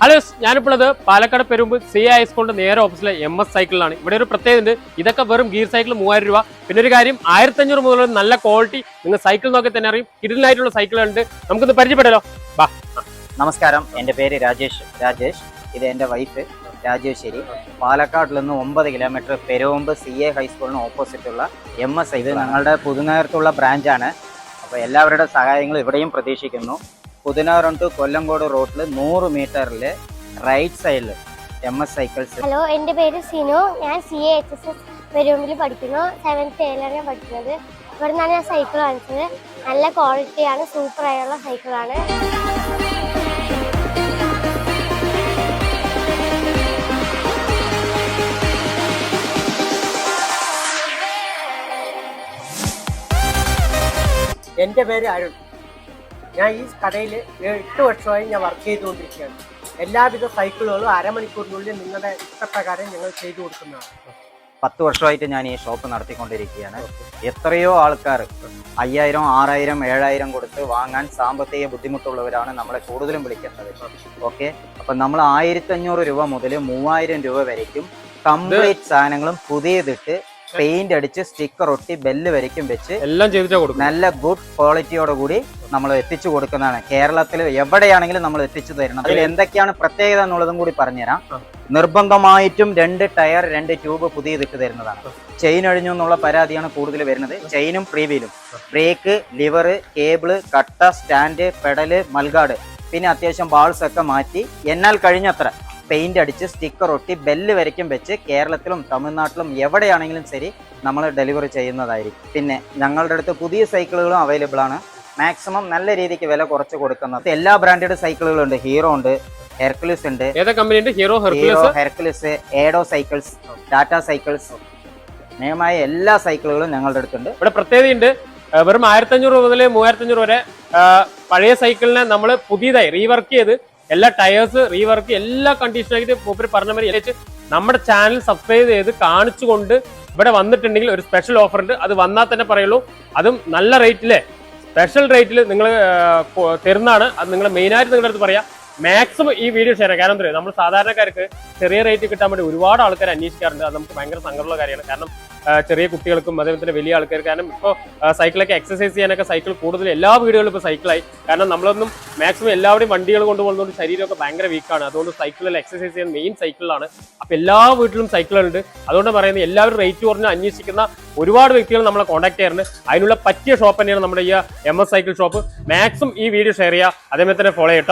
Hello ഞാനിപ്പോഴത് പാലക്കാട് പെരുമ്പ് C I സ്കൂളിന്റെ നേരെ ഓഫീസിലെ എം എസ് സൈക്കിളിലാണ് ഇവിടെ ഒരു പ്രത്യേകത ഉണ്ട്. ഇതൊക്കെ വെറും ഗിയർ സൈക്കിൾ മൂവായിരം രൂപ. പിന്നെ ഒരു കാര്യം ആയിരത്തഞ്ഞൂറ് മുതൽ നല്ല ക്വാളിറ്റി നിങ്ങൾ സൈക്കിൾ നോക്കി തന്നെ അറിയും. കിടിലായിട്ടുള്ള സൈക്കിളുണ്ട് നമുക്കൊന്ന് പരിചയപ്പെടലോ. ബാ. നമസ്കാരം. എന്റെ പേര് രാജേഷ്. രാജേഷ്. ഇത് എന്റെ വൈഫ് രാജേശ്വരി പാലക്കാട്ടിൽ നിന്ന് ഒമ്പത് കിലോമീറ്റർ പെരുവമ്പ് സി എ ഹൈസ്കൂളിന് ഓപ്പോസിറ്റുള്ള എം എസ് ഇത് ഞങ്ങളുടെ പുതുനഗരത്തുള്ള ബ്രാഞ്ചാണ് അപ്പോൾ എല്ലാവരുടെ സഹായങ്ങൾ ഇവിടെയും പ്രതീക്ഷിക്കുന്നു. പുതുനഗരം ടു കൊല്ലങ്കോട് റോഡിൽ നൂറ് മീറ്ററിൽ റൈറ്റ് സൈഡിൽ എം എസ് സൈക്കിൾസ് ഹലോ എന്റെ പേര് സിനു. ഞാൻ C A H S S പെരുമ്പിൽ പഠിക്കുന്നു സെവൻത്ത് എയിലാണ് ഞാൻ പഠിക്കുന്നത്. ഇവിടെ നിന്നാണ് ഞാൻ സൈക്കിൾ വാങ്ങിച്ചത് നല്ല ക്വാളിറ്റിയാണ് സൂപ്പർ ആയുള്ള സൈക്കിളാണ് എന്റെ പേര് അരുൺ. ഞാൻ ഈ കടയിൽ എട്ട് വർഷമായി ഞാൻ വർക്ക് ചെയ്തുകൊണ്ടിരിക്കുകയാണ്. എല്ലാവിധ സൈക്കിളുകളും അരമണിക്കൂറിനുള്ളിൽ നിങ്ങളുടെ ഇഷ്ടപ്രകാരം ഞങ്ങൾ ചെയ്തു കൊടുക്കുന്നതാണ്. പത്ത് വർഷമായിട്ട് ഞാൻ ഈ ഷോപ്പ് നടത്തിക്കൊണ്ടിരിക്കുകയാണ്. എത്രയോ ആൾക്കാർ അയ്യായിരം ആറായിരം ഏഴായിരം കൊടുത്ത് വാങ്ങാൻ സാമ്പത്തിക ബുദ്ധിമുട്ടുള്ളവരാണ് നമ്മളെ കൂടുതലും വിളിക്കുന്നത് ഓക്കെ? അപ്പം നമ്മൾ ആയിരത്തി അഞ്ഞൂറ് രൂപ മുതൽ മൂവായിരം രൂപ വരയ്ക്കും. കംപ്ലീറ്റ് സാധനങ്ങളും പുതിയതിട്ട് പെയിന്റ് അടിച്ച് സ്റ്റിക്കർ ഒട്ടി ബെല്ല് വരയ്ക്കും വെച്ച് എല്ലാം നല്ല ഗുഡ് ക്വാളിറ്റിയോട് കൂടി നമ്മൾ എത്തിച്ചു കൊടുക്കുന്നതാണ്. കേരളത്തിൽ എവിടെയാണെങ്കിലും നമ്മൾ എത്തിച്ചു തരണം. അതിൽ എന്തൊക്കെയാണ് പ്രത്യേകത എന്നുള്ളതും കൂടി പറഞ്ഞുതരാം. നിർബന്ധമായിട്ടും രണ്ട് ടയർ രണ്ട് ട്യൂബ് പുതിയതിട്ട് തരുന്നതാണ്. ചെയിൻ അഴിഞ്ഞു എന്നുള്ള പരാതിയാണ് കൂടുതൽ വരുന്നത്. ചെയിനും പ്രീവീലും ബ്രേക്ക് ലിവർ കേബിൾ കട്ട സ്റ്റാൻഡ് പെഡൽ മൽഗാട് പിന്നെ അത്യാവശ്യം ബാൾസ് ഒക്കെ മാറ്റി എന്നാൽ കഴിഞ്ഞത്ര പെയിന്റ് അടിച്ച് സ്റ്റിക്കർ ഒട്ടി ബെല്ല് വരയ്ക്കും വെച്ച് കേരളത്തിലും തമിഴ്നാട്ടിലും എവിടെയാണെങ്കിലും ശരി നമ്മൾ ഡെലിവറി ചെയ്യുന്നതായിരിക്കും. പിന്നെ ഞങ്ങളുടെ അടുത്ത് പുതിയ സൈക്കിളുകളും അവൈലബിൾ ആണ് മാക്സിമം നല്ല രീതിക്ക് വില കുറച്ച് കൊടുക്കുന്നത് എല്ലാ ബ്രാൻഡഡ് സൈക്കിളുകളും ഉണ്ട്. ഹീറോ ഉണ്ട് ഹെർക്കുലിസ് ഉണ്ട്. ഏതാ കമ്പനി ഉണ്ട്? ഹീറോ ഹീറോ ഹെർക്കുലസ് ഏഡോ സൈക്കിൾസ് ടാറ്റ സൈക്കിൾസ് നിയമമായ എല്ലാ സൈക്കിളുകളും ഞങ്ങളുടെ അടുത്തുണ്ട്. ഇവിടെ പ്രത്യേകതയുണ്ട്. വെറും ആയിരത്തഞ്ഞൂറ് മുതൽ മൂവായിരത്തഞ്ഞൂറ് വരെ പഴയ സൈക്കിളിനെ നമ്മൾ പുതിയതായി റീവർക്ക് ചെയ്ത് എല്ലാ ടയേഴ്സ് റീവർക്ക് എല്ലാ കണ്ടീഷനായിട്ട് മൂപ്പര് പറഞ്ഞ മാതിരി നമ്മുടെ ചാനൽ സബ്സ്ക്രൈബ് ചെയ്ത് കാണിച്ചുകൊണ്ട് ഇവിടെ വന്നിട്ടുണ്ടെങ്കിൽ ഒരു സ്പെഷ്യൽ ഓഫർ ഉണ്ട്. അത് വന്നാൽ തന്നെ പറയുള്ളൂ. അതും നല്ല റേറ്റിലെ സ്പെഷ്യൽ റേറ്റിൽ നിങ്ങൾ തരുന്നതാണ്. അത് നിങ്ങൾ മെയിനായിട്ട് നിങ്ങളുടെ അടുത്ത് പറയാം. മാക്സിമം ഈ വീഡിയോ ഷെയർ കാരണം എന്താ നമ്മൾ സാധാരണക്കാർക്ക് ചെറിയ റേറ്റ് കിട്ടാൻ വേണ്ടി ഒരുപാട് ആൾക്കാർ അന്വേഷിക്കാറുണ്ട്. അത് നമുക്ക് ഭയങ്കര സങ്കടമുള്ള കാര്യമാണ്. കാരണം ചെറിയ കുട്ടികൾക്കും അതേപോലെ തന്നെ വലിയ ആൾക്കാർ കാരണം ഇപ്പോൾ സൈക്കിളൊക്കെ എക്സസൈസ് ചെയ്യാനൊക്കെ സൈക്കിൾ കൂടുതൽ എല്ലാ വീടുകളിലും ഇപ്പോൾ സൈക്കിളായി കാരണം നമ്മളൊന്നും മാക്സിമം എല്ലാവരുടെയും വണ്ടികൾ കൊണ്ടുപോകുന്നതുകൊണ്ട് ശരീരമൊക്കെ ഭയങ്കര വീക്കാണ് അതുകൊണ്ട് സൈക്കിളിൽ എക്സസൈസ് ചെയ്യാൻ മെയിൻ സൈക്കിളാണ് അപ്പോൾ എല്ലാ വീട്ടിലും സൈക്കിളുണ്ട് അതുകൊണ്ട് പറയുന്നത് എല്ലാവരും റേറ്റ് കുറഞ്ഞ് അന്വേഷിക്കുന്ന ഒരുപാട് വ്യക്തികൾ നമ്മളെ കോൺടാക്ട് ചെയ്യാറുണ്ട്. അതിനുള്ള പറ്റിയ ഷോപ്പ് തന്നെയാണ് നമ്മുടെ ഈ M S cycle shop maximum ഈ വീഡിയോ ഷെയർ ചെയ്യുക. അതേപോലെ തന്നെ ഫോളോ ചെയ്യട്ടോ